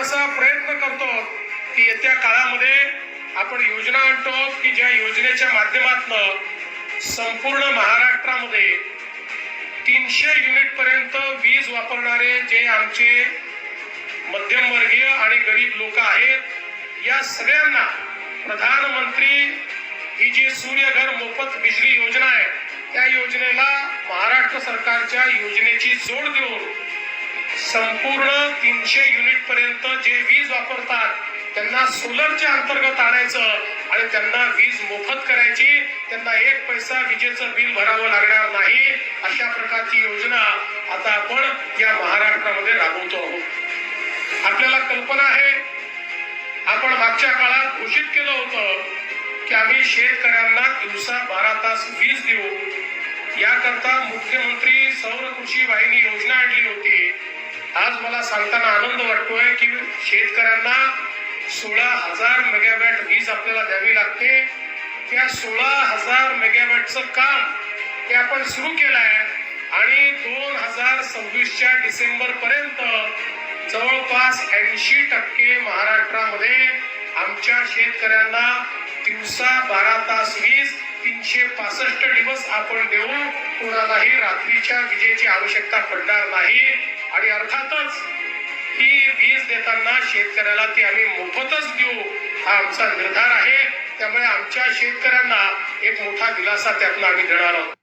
असा प्रयत्न करतो की येत्या काळामध्ये आपण योजना आणतो की ज्या योजनेच्या माध्यमातून संपूर्ण महाराष्ट्रामध्ये तीनशे युनिट पर्यंत वीज वापरणारे जे आमचे मध्यमवर्गीय आणि गरीब लोक आहेत या सगळ्यांना प्रधानमंत्री ही जी सूर्यघर मोफत बिजली योजना आहे त्या योजनेला महाराष्ट्र सरकारच्या योजनेची जोड देऊन संपूर्ण तीनशे युनिट पर्यंत जे वीज वापरतात त्यांना सोलरच्या अंतर्गत आणायचं आणि त्यांना वीज मोफत करायची. त्यांना एक पैसा विजेचं बिल भरावं लागणार नाही अशा प्रकारची योजना आता आपण या महाराष्ट्रामध्ये राबवतो आहोत. आपल्याला कल्पना आहे आपण मागच्या काळात घोषित केलं होतं की आम्ही शेतकऱ्यांना दिवसा बारा तास वीज देऊ. याकरता मुख्यमंत्री सौर कृषी आज मला सांगताना आनंद वाटतोय की शेतकऱ्यांना सोळा हजार मेगावॅट वीज आपल्याला द्यावी लागते. त्या सोळा हजार मेगावॅटचं काम ते आपण सुरू केलं आहे आणि दोन हजार सव्वीसच्या डिसेंबर पर्यंत जवळपास ऐंशी टक्के महाराष्ट्रामध्ये आमच्या शेतकऱ्यांना दिवसा बारा तास वीज तीनशे पासष्ट दिवस आपण देऊ कोणालाही रात्रीच्या विजेची आवश्यकता पडणार नाही. आणि अर्थातच ही वीज देताना शेतकऱ्याला ती आम्ही मोफतच देऊ हा आमचा निर्धार आहे. त्यामुळे आमच्या शेतकऱ्यांना एक मोठा दिलासा त्यातून आम्ही देणार आहोत.